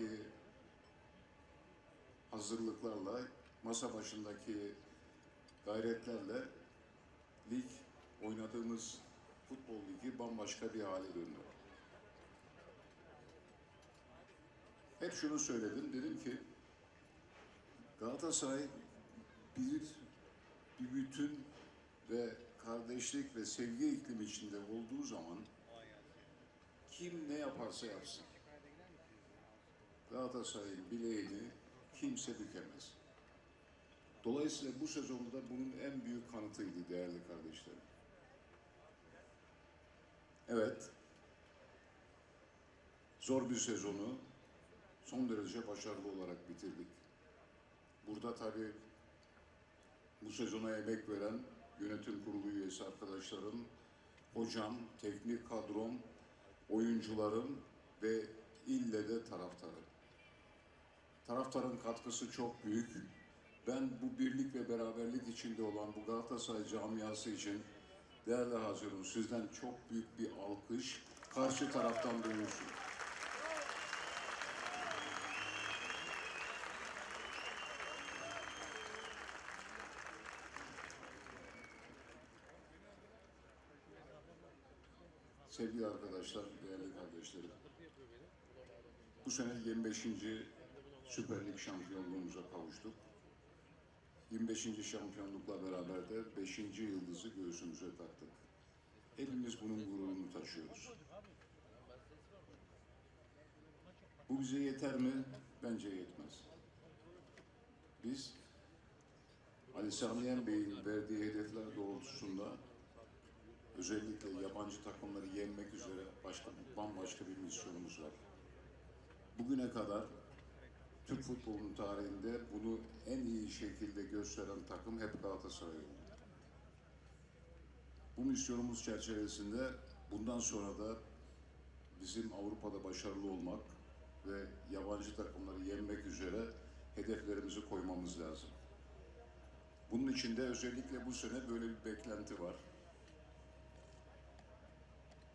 başındaki hazırlıklarla, masa başındaki gayretlerle lig, oynadığımız futbol ligi bambaşka bir hale döndü. Hep şunu söyledim, dedim ki Galatasaray bir, bir bütün ve kardeşlik ve sevgi iklimi içinde olduğu zaman kim ne yaparsa yapsın. Galatasaray'ın bileğini kimse bükemez. Dolayısıyla bu sezonda bunun en büyük kanıtıydı değerli kardeşlerim. Evet, zor bir sezonu son derece başarılı olarak bitirdik. Burada tabii bu sezona emek veren yönetim kurulu üyesi arkadaşlarım, hocam, teknik kadrom, oyuncularım ve ille de taraftarım. Taraftarın katkısı çok büyük. Ben bu birlik ve beraberlik içinde olan bu Galatasaray camiası için değerli hazırım sizden çok büyük bir alkış karşı taraftan duyulsun. Sevgili arkadaşlar, değerli kardeşlerim. Bu sene 25. Süper Lig şampiyonluğumuza kavuştuk. 25. şampiyonlukla beraber de 5. yıldızı göğsümüze taktık. Hepimiz bunun gururunu taşıyoruz. Bu bize yeter mi? Bence yetmez. Biz Ali Sami Yen Bey'in verdiği hedefler doğrultusunda özellikle yabancı takımları yenmek üzere başka bambaşka bir misyonumuz var. Bugüne kadar Türk futbolunun tarihinde bunu en iyi şekilde gösteren takım hep Galatasaray oldu. Bu misyonumuz çerçevesinde bundan sonra da bizim Avrupa'da başarılı olmak ve yabancı takımları yenmek üzere hedeflerimizi koymamız lazım. Bunun için de özellikle bu sene böyle bir beklenti var.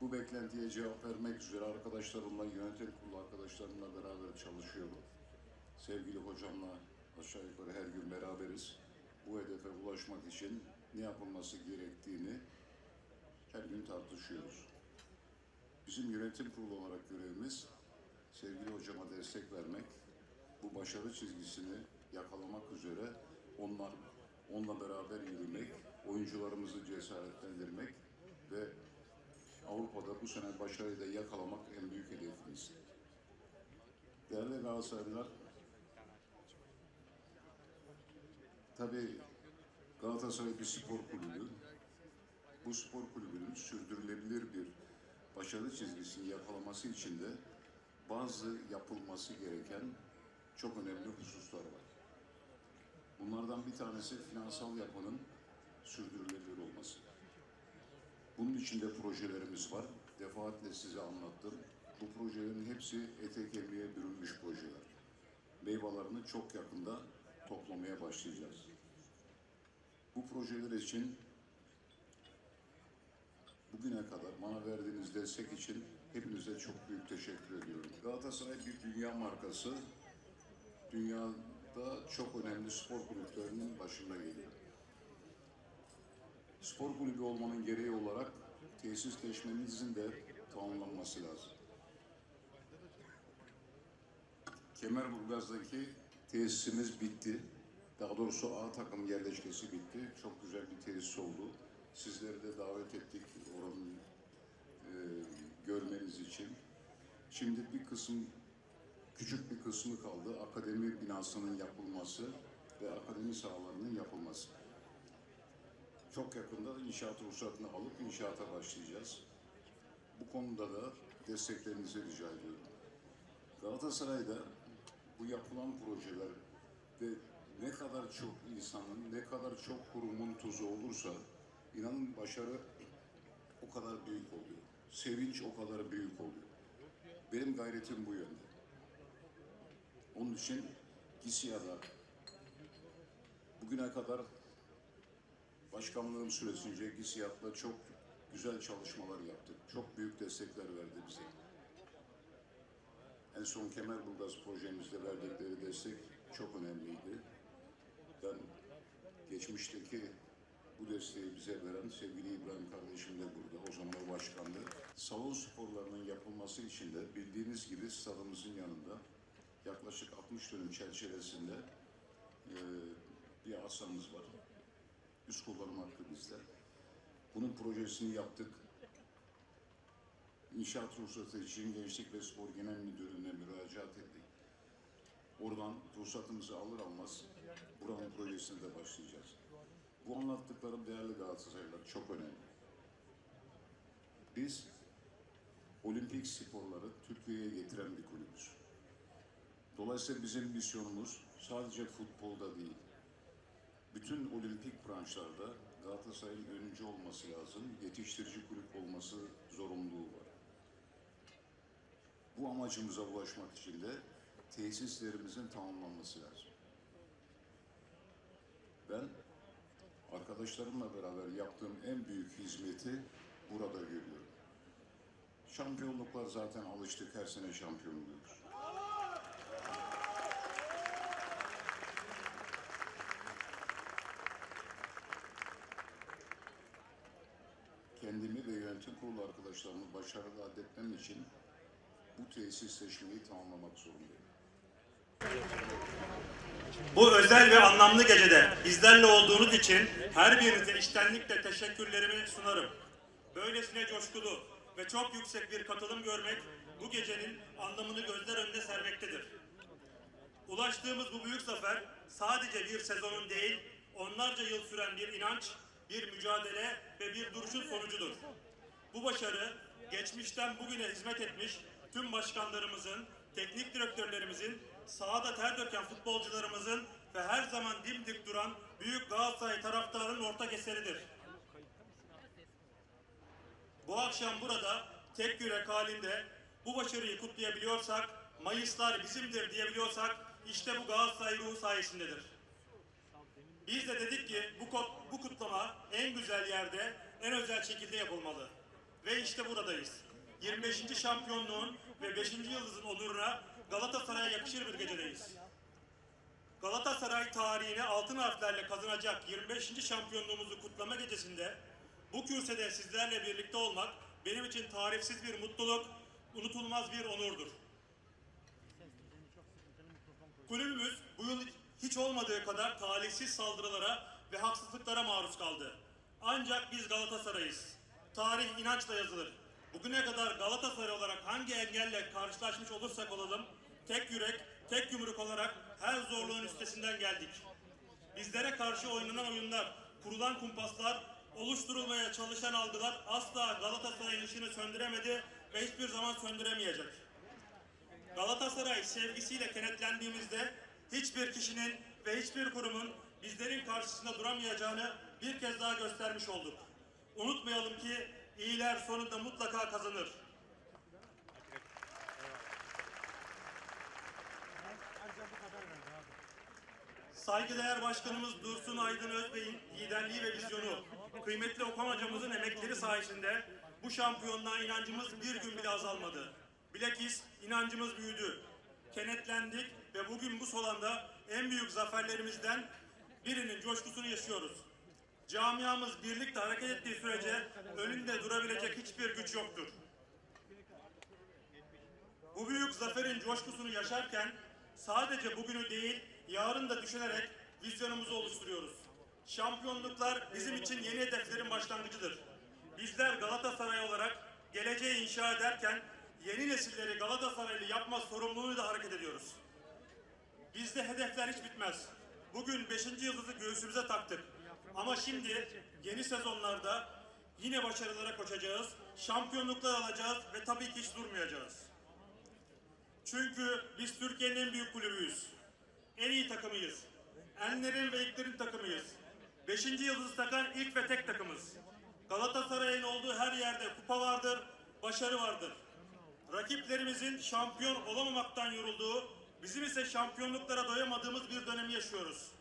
Bu beklentiye cevap vermek üzere arkadaşlarımla, yönetim kurulu arkadaşlarımla beraber çalışıyorum. Sevgili hocamla aşağı yukarı her gün beraberiz. Bu hedefe ulaşmak için ne yapılması gerektiğini her gün tartışıyoruz. Bizim yönetim kurulu olarak görevimiz sevgili hocama destek vermek, bu başarı çizgisini yakalamak üzere onlar onunla beraber yürümek, oyuncularımızı cesaretlendirmek ve Avrupa'da bu sene başarıyı da yakalamak en büyük hedefimiz. Değerli Galatasaraylılar, tabii Galatasaray bir spor kulübü. Bu spor kulübünün sürdürülebilir bir başarı çizgisini yakalaması için de bazı yapılması gereken çok önemli hususlar var. Bunlardan bir tanesi finansal yapının sürdürülebilir olması. Bunun içinde projelerimiz var. Defaatle size anlattım. Bu projelerin hepsi ete kemiğe bürünmüş projeler. Meyvelerini çok yakında toplamaya başlayacağız. Bu projeler için bugüne kadar bana verdiğiniz destek için hepinize çok büyük teşekkür ediyorum. Galatasaray bir dünya markası. Dünyada çok önemli spor kulüplerinin başında geliyor. Spor kulübü olmanın gereği olarak tesisleşmemizin de tamamlanması lazım. Kemerburgaz'daki tesisimiz bitti. Daha doğrusu A takım yerleşkesi bitti. Çok güzel bir tesis oldu. Sizleri de davet ettik oranın e, görmeniz için. Şimdi bir kısım, küçük bir kısmı kaldı. Akademi binasının yapılması ve akademi sahalarının yapılması. Çok yakında da inşaat ruhsatını alıp inşaata başlayacağız. Bu konuda da desteklerinizi rica ediyorum. Galatasaray'da bu yapılan projeler ve ne kadar çok insanın, ne kadar çok kurumun tuzu olursa inanın başarı o kadar büyük oluyor. Sevinç o kadar büyük oluyor. Benim gayretim bu yönde. Onun için GİSİA'da bugüne kadar başkanlığım süresince GİSİAD'la çok güzel çalışmalar yaptık. Çok büyük destekler verdi bize. En son Kemerburgaz projemizde verdikleri destek çok önemliydi. Ben geçmişteki bu desteği bize veren sevgili İbrahim kardeşim de burada. O zaman o başkandı. Salon sporlarının yapılması için de bildiğiniz gibi stadımızın yanında yaklaşık 60 dönüm çerçevesinde e, bir arsamız var. Üst kullanım hakkı bizde. Bunun projesini yaptık. İnşaat ruhsatı için Gençlik ve Spor Genel Müdürlüğü'ne müracaat ettik. Oradan ruhsatımızı alır almaz buranın projesine de başlayacağız. Bu anlattıklarım değerli Galatasaraylılar çok önemli. Biz olimpik sporları Türkiye'ye getiren bir kulübüz. Dolayısıyla bizim misyonumuz sadece futbolda değil, bütün olimpik branşlarda Galatasaray'ın öncü olması lazım, yetiştirici kulüp olması zorunluluğu var. Bu amacımıza ulaşmak için de tesislerimizin tamamlanması lazım. Ben arkadaşlarımla beraber yaptığım en büyük hizmeti burada görüyorum. Şampiyonluklar zaten alıştık, her sene şampiyon. Kendimi ve yönetim kurulu arkadaşlarımı başarılı adetmem için bu tesisleşmeyi tamamlamak zorundayım. Bu özel ve anlamlı gecede bizlerle olduğunuz için her birinize içtenlikle teşekkürlerimi sunarım. Böylesine coşkulu ve çok yüksek bir katılım görmek bu gecenin anlamını gözler önünde sermektedir. Ulaştığımız bu büyük zafer sadece bir sezonun değil, onlarca yıl süren bir inanç, bir mücadele ve bir duruşun sonucudur. Bu başarı geçmişten bugüne hizmet etmiş tüm başkanlarımızın, teknik direktörlerimizin, sahada ter döken futbolcularımızın ve her zaman dimdik duran büyük Galatasaray taraftarının ortak eseridir. Bu akşam burada tek yürek halinde bu başarıyı kutlayabiliyorsak, Mayıslar bizimdir diyebiliyorsak işte bu Galatasaray ruhu sayesindedir. Biz de dedik ki bu, bu kutlama en güzel yerde, en özel şekilde yapılmalı. Ve işte buradayız. 25. şampiyonluğun ve 5. yıldızın onuruna Galatasaray'a yakışır bir gecedeyiz. Galatasaray tarihine altın harflerle kazanacak 25. şampiyonluğumuzu kutlama gecesinde bu kürsüde sizlerle birlikte olmak benim için tarifsiz bir mutluluk, unutulmaz bir onurdur. Kulübümüz bu yıl hiç olmadığı kadar talihsiz saldırılara ve haksızlıklara maruz kaldı. Ancak biz Galatasaray'ız. Tarih inançla yazılır. Bugüne kadar Galatasaray olarak hangi engelle karşılaşmış olursak olalım, tek yürek, tek yumruk olarak her zorluğun üstesinden geldik. Bizlere karşı oynanan oyunlar, kurulan kumpaslar, oluşturulmaya çalışan algılar asla Galatasaray'ın ışını söndüremedi ve hiçbir zaman söndüremeyecek. Galatasaray sevgisiyle kenetlendiğimizde hiçbir kişinin ve hiçbir kurumun bizlerin karşısında duramayacağını bir kez daha göstermiş olduk. Unutmayalım ki iyiler sonunda mutlaka kazanır. Saygıdeğer Başkanımız Dursun Aydın Özbey'in liderliği ve vizyonu, kıymetli Okan hocamızın emekleri sayesinde bu şampiyonluğa inancımız bir gün bile azalmadı. Bilakis inancımız büyüdü. Kenetlendik ve bugün bu solanda en büyük zaferlerimizden birinin coşkusunu yaşıyoruz. Camiamız birlikte hareket ettiği sürece önünde durabilecek hiçbir güç yoktur. Bu büyük zaferin coşkusunu yaşarken sadece bugünü değil, yarın da düşünerek vizyonumuzu oluşturuyoruz. Şampiyonluklar bizim için yeni hedeflerin başlangıcıdır. Bizler Galatasaray olarak geleceği inşa ederken yeni nesilleri Galatasaraylı yapma sorumluluğuyla hareket ediyoruz. Bizde hedefler hiç bitmez. Bugün 5. yıldızı göğsümüze taktık. Ama şimdi yeni sezonlarda yine başarılara koşacağız, şampiyonluklar alacağız ve tabii ki hiç durmayacağız. Çünkü biz Türkiye'nin en büyük kulübüyüz. En iyi takımıyız. Enlerin ve ilklerin takımıyız. Beşinci yıldızı takan ilk ve tek takımız. Galatasaray'ın olduğu her yerde kupa vardır, başarı vardır. Rakiplerimizin şampiyon olamamaktan yorulduğu, bizim ise şampiyonluklara doyamadığımız bir dönemi yaşıyoruz.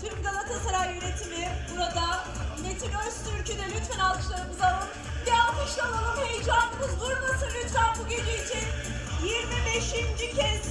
Tüm Galatasaray yönetimi burada Metin Öztürk'ü de lütfen alkışlarımızı alın. Bir alkışla alalım heyecanımız durmasın lütfen bu gece için. 25. kez